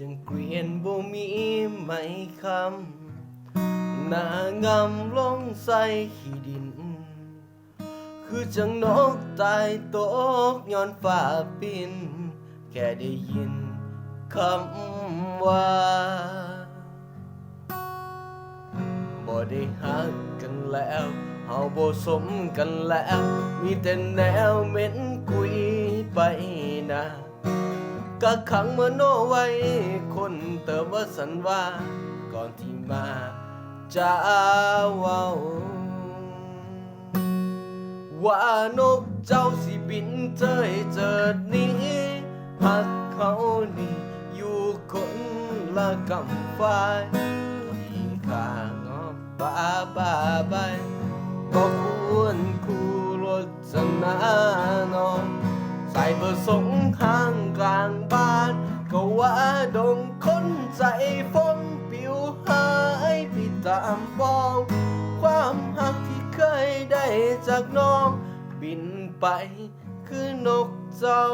จังเกลียนบ่มีไม่คำหน้างำลงใส่ขี้ดิน คือจังนกตายตกย้อนฟ้าปิน แค่ได้ยินคำว่าบ่ได้หักกันแล้วเฮาบ่สมกันแล้ว มีแต่แนวเหม็นกุยไปนะ กะขังมโนไว้ คนเติมว่าสันว่า ก่อนที่มาจะเว้าว่านกเจ้าสิบินเจยเจิดหนี้หักเขานี่อยู่คนละกำฟ้ายที่ข้างอกบ้าบ้าใบก็ควรคู่รถสนานองใส่เบอร์สงข้างกลางบ้านก็ว่า ดงคนใจฟงปิวหายไปตามปอง ความหักที่เคยได้จากน้อง บินไปคือนกเจ้า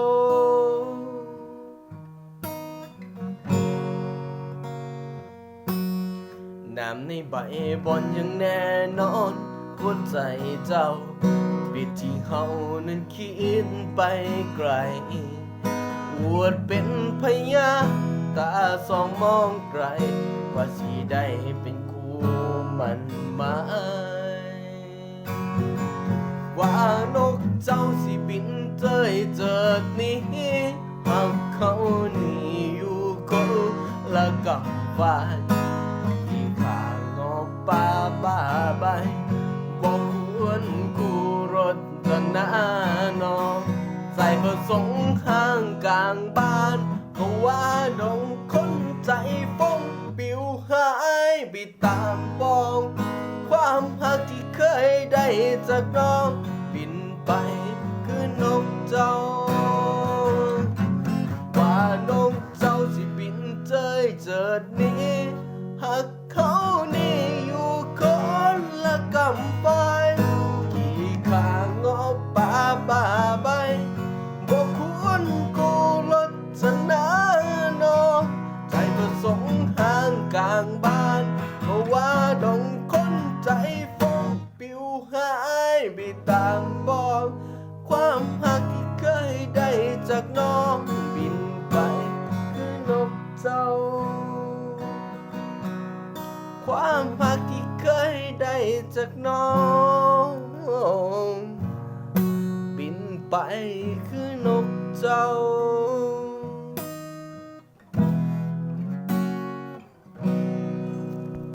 น้ำในใบบอนยังแน่นอนหัวใจเจ้าปิดที่เฮานั้นคิดไปไกลอวดเป็นพยา ตาสองมองไกล ว่าสิได้เป็นคู่มันไหมว่านกเจ้าสิบินเจยเจิดนี้หักเขานี่อยู่คนละกับฝ่ายที่ข้างอกป่าบ้าใบบอกควรคู่รถกันหน้านองใส่ผสมข้างกลางบ้าน ว่าดงคนใจฟงปิวหายไปตามปอง ความหักที่เคยได้จากน้องบินไปคือนกเจ้า ว่านกเจ้าสิบินเจยเจิดนี้หักเขานี่อยู่คนละกำปายานเพราะว่าดงคนใจฟงปิวหายไปตามบอก ความหักที่เคยได้จากน้องบินไป คือนกเจ้า ความหักที่เคยได้จากน้อง บินไปคือนกเจ้า